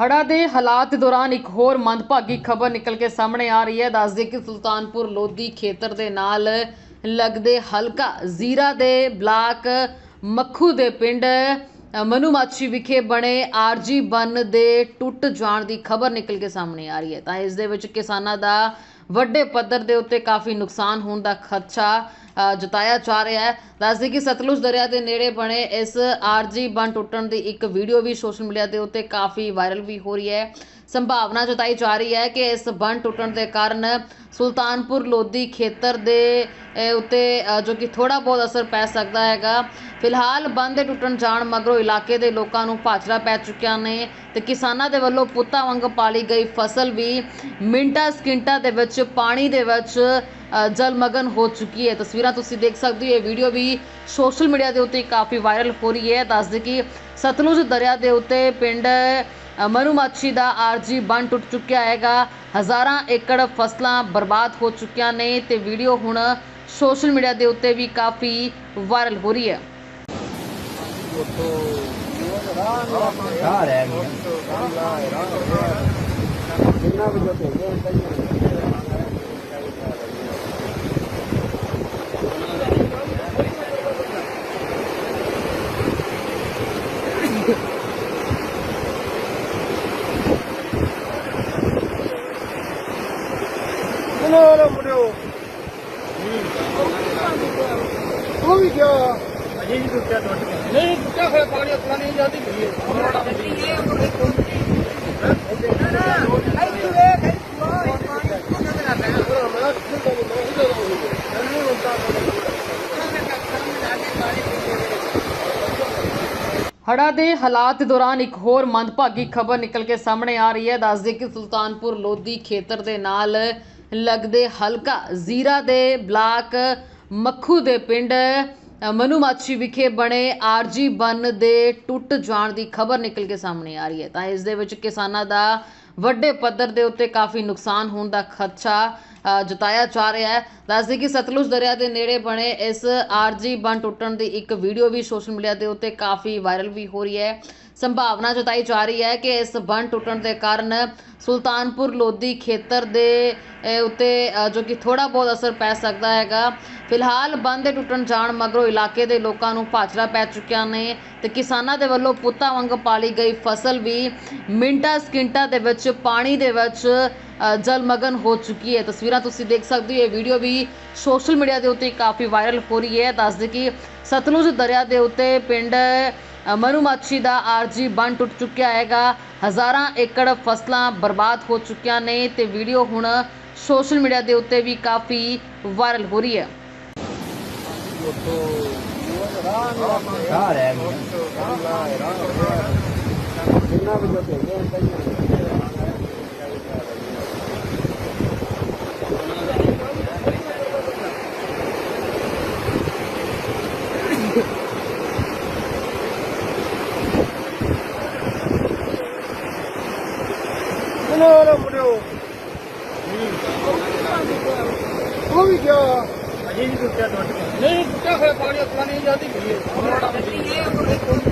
ਹੜ੍ਹਾਂ ਦੇ ਹਾਲਾਤ ਦੌਰਾਨ ਇੱਕ ਹੋਰ ਮੰਦਭਾਗੀ ਖਬਰ ਨਿਕਲ ਕੇ ਸਾਹਮਣੇ ਆ ਰਹੀ ਹੈ। ਦੱਸਦੇ ਕਿ ਸੁਲਤਾਨਪੁਰ ਲੋਧੀ ਖੇਤਰ ਦੇ ਨਾਲ ਲੱਗਦੇ ਹਲਕਾ ਜ਼ੀਰਾ ਦੇ ਬਲਾਕ ਮੱਖੂ ਦੇ ਪਿੰਡ ਮਨੂਮਾਛੀ ਵਿਖੇ ਬਣੇ ਆਰਜੀ ਬੰਨ ਦੇ ਟੁੱਟ ਜਾਣ ਦੀ ਖਬਰ ਨਿਕਲ ਕੇ ਸਾਹਮਣੇ ਆ ਰਹੀ ਹੈ। ਤਾਂ ਇਸ ਦੇ ਵਿੱਚ ਕਿਸਾਨਾਂ ਦਾ ਵੱਡੇ ਪੱਧਰ ਦੇ ਉੱਤੇ ਕਾਫੀ ਨੁਕਸਾਨ ਹੋਣ ਦਾ ਖਦਸ਼ਾ ਜਤਾਇਆ ਜਾ ਰਿਹਾ ਹੈ। ਦੱਸਦੇ ਕਿ ਸਤਲੁਜ ਦਰਿਆ ਦੇ ਨੇੜੇ ਬਣੇ ਇਸ ਆਰਜੀ ਬੰਨ ਟੁੱਟਣ ਦੀ ਇੱਕ ਵੀਡੀਓ ਵੀ ਸੋਸ਼ਲ ਮੀਡੀਆ ਦੇ ਉੱਤੇ ਕਾਫੀ ਵਾਇਰਲ ਵੀ ਹੋ ਰਹੀ ਹੈ। ਸੰਭਾਵਨਾ ਜਤਾਈ ਜਾ ਰਹੀ ਹੈ ਕਿ ਇਸ ਬੰਨ ਟੁੱਟਣ ਦੇ ਕਾਰਨ ਸੁਲਤਾਨਪੁਰ ਲੋਧੀ ਖੇਤਰ ਦੇ ਉੱਤੇ ਜੋ ਕਿ ਥੋੜਾ ਬਹੁਤ ਅਸਰ ਪੈ ਸਕਦਾ ਹੈਗਾ। ਫਿਲਹਾਲ ਬੰਨ ਦੇ ਟੁੱਟਣ ਜਾਣ ਮਗਰੋਂ ਇਲਾਕੇ ਦੇ ਲੋਕਾਂ ਨੂੰ ਭਾਜੜਾ ਪੈ ਚੁੱਕਿਆ ਨੇ ਤੇ ਕਿਸਾਨਾਂ ਦੇ ਵੱਲੋਂ ਪੁੱਤਾਂ ਵਾਂਗ ਪਾਲੀ ਗਈ ਫਸਲ ਵੀ ਮਿੰਟਾਂ ਸਕਿੰਟਾਂ ਦੇ ਵਿੱਚ, ਪਾਣੀ ਦੇ ਵਿੱਚ ਜਲਮਗਨ ਹੋ ਚੁੱਕੀ ਹੈ। ਤਸਵੀਰਾਂ ਤੁਸੀਂ ਦੇਖ ਸਕਦੇ ਹੋ। ਇਹ ਵੀਡੀਓ ਵੀ ਸੋਸ਼ਲ ਮੀਡੀਆ ਦੇ ਉੱਤੇ ਕਾਫੀ ਵਾਇਰਲ ਹੋ ਰਹੀ ਹੈ। ਦੱਸਦੇ ਕਿ ਸਤਲੁਜ ਦਰਿਆ ਦੇ ਉੱਤੇ ਪਿੰਡ ਅ, ਮਨੂਮਾਛੀ ਦਾ ਆਰਜੀ ਬੰਨ ਟੁੱਟ ਚੁੱਕਿਆ ਹੈਗਾ। ਹਜ਼ਾਰਾਂ ਏਕੜ ਫਸਲਾਂ ਬਰਬਾਦ ਹੋ ਚੁੱਕੀਆਂ ਨੇ ਤੇ ਵੀਡੀਓ ਹੁਣ ਸੋਸ਼ਲ ਮੀਡੀਆ ਦੇ ਉੱਤੇ ਵੀ ਕਾਫੀ ਵਾਇਰਲ ਹੋ ਰਹੀ ਹੈ। ਆ ਰਹਿ ਗਿਆ ਉਹ ਵੀ ਗਿਆ ਅਜੇ ਨਹੀਂ ਟੁੱਟਿਆ ਟੁੱਟ ਗਿਆ ਨਹੀਂ ਟੁੱਟਿਆ ਹੋਇਆ ਪਾਣੀ ਉਤਲਾ ਨਹੀਂ ਜਾਂਦੀ ਗਈ ਹੜ੍ਹਾਂ ਦੇ ਹਾਲਾਤ ਦੌਰਾਨ ਇੱਕ ਹੋਰ ਮੰਦਭਾਗੀ ਖਬਰ ਨਿਕਲ ਕੇ ਸਾਹਮਣੇ ਆ ਰਹੀ ਹੈ। ਦੱਸਦੇ ਕਿ ਸੁਲਤਾਨਪੁਰ ਲੋਧੀ ਖੇਤਰ ਦੇ ਨਾਲ ਲੱਗਦੇ ਹਲਕਾ ਜ਼ੀਰਾ ਦੇ ਬਲਾਕ ਮੱਖੂ ਦੇ ਪਿੰਡ ਮਨੂਮਾਛੀ ਵਿਖੇ ਬਣੇ ਆਰਜੀ ਬੰਨ ਦੇ ਟੁੱਟ ਜਾਣ ਦੀ ਖਬਰ ਨਿਕਲ ਕੇ ਸਾਹਮਣੇ ਆ ਰਹੀ ਹੈ। ਤਾਂ ਇਸ ਦੇ ਵਿੱਚ ਕਿਸਾਨਾਂ ਦਾ ਵੱਡੇ ਪੱਧਰ ਦੇ ਉੱਤੇ ਕਾਫੀ ਨੁਕਸਾਨ ਹੋਣ ਦਾ ਖਦਸ਼ਾ ਜਤਾਇਆ ਜਾ ਰਿਹਾ ਹੈ। ਦੱਸਦੇ ਕਿ ਸਤਲੁਜ ਦਰਿਆ ਦੇ ਨੇੜੇ ਬਣੇ ਇਸ ਆਰਜੀ ਬੰਨ ਟੁੱਟਣ ਦੀ ਇੱਕ ਵੀਡੀਓ ਵੀ ਸੋਸ਼ਲ ਮੀਡੀਆ ਦੇ ਉੱਤੇ ਕਾਫੀ ਵਾਇਰਲ ਵੀ ਹੋ ਰਹੀ ਹੈ। ਸੰਭਾਵਨਾ ਜਤਾਈ ਜਾ ਰਹੀ ਹੈ ਕਿ ਇਸ ਬੰਨ ਟੁੱਟਣ ਦੇ ਕਾਰਨ ਸੁਲਤਾਨਪੁਰ ਲੋਧੀ ਖੇਤਰ ਦੇ ਉੱਤੇ ਜੋ ਕਿ ਥੋੜ੍ਹਾ ਬਹੁਤ ਅਸਰ ਪੈ ਸਕਦਾ ਹੈਗਾ। ਫਿਲਹਾਲ ਬੰਦ ਦੇ ਟੁੱਟਣ ਜਾਣ ਮਗਰੋਂ ਇਲਾਕੇ ਦੇ ਲੋਕਾਂ ਨੂੰ ਭਾਜੜਾ ਪੈ ਚੁੱਕਿਆ ਨੇ ਤੇ ਕਿਸਾਨਾਂ ਦੇ ਵੱਲੋਂ ਪੁੱਤਾਂ ਵਾਂਗ ਪਾਲੀ ਗਈ ਫਸਲ ਵੀ ਮਿੰਟਾਂ ਸਕਿੰਟਾਂ ਦੇ ਵਿੱਚ ਪਾਣੀ ਦੇ ਵਿੱਚ ਜਲਮਗਨ ਹੋ ਚੁੱਕੀ ਹੈ। ਤਸਵੀਰਾਂ ਤੁਸੀਂ ਦੇਖ ਸਕਦੇ ਹੋ। ਇਹ ਵੀਡੀਓ ਵੀ ਸੋਸ਼ਲ ਮੀਡੀਆ ਦੇ ਉੱਤੇ ਕਾਫੀ ਵਾਇਰਲ ਹੋ ਰਹੀ ਹੈ। ਦੱਸਦੇ ਕਿ ਸਤਲੁਜ ਦਰਿਆ ਦੇ ਉੱਤੇ ਪਿੰਡ ਮਨੂਮਾਛੀ ਦਾ ਆਰਜੀ ਬੰਨ ਟੁੱਟ ਚੁੱਕਿਆ ਹੈਗਾ। ਹਜ਼ਾਰਾਂ ਏਕੜ ਫਸਲਾਂ ਬਰਬਾਦ ਹੋ ਚੁੱਕੀਆਂ ਨੇ ਤੇ ਵੀਡੀਓ ਹੁਣ ਸੋਸ਼ਲ ਮੀਡੀਆ ਦੇ ਉੱਤੇ ਵੀ ਕਾਫੀ ਵਾਇਰਲ ਹੋ ਰਹੀ ਹੈ। ਆ ਰਹਿ ਗਿਆ ਚਲੋ ਰੇ ਮੁੰਡਿਓ ਉਹ ਵੀ ਗਿਆ ਅਜੇ ਨਹੀਂ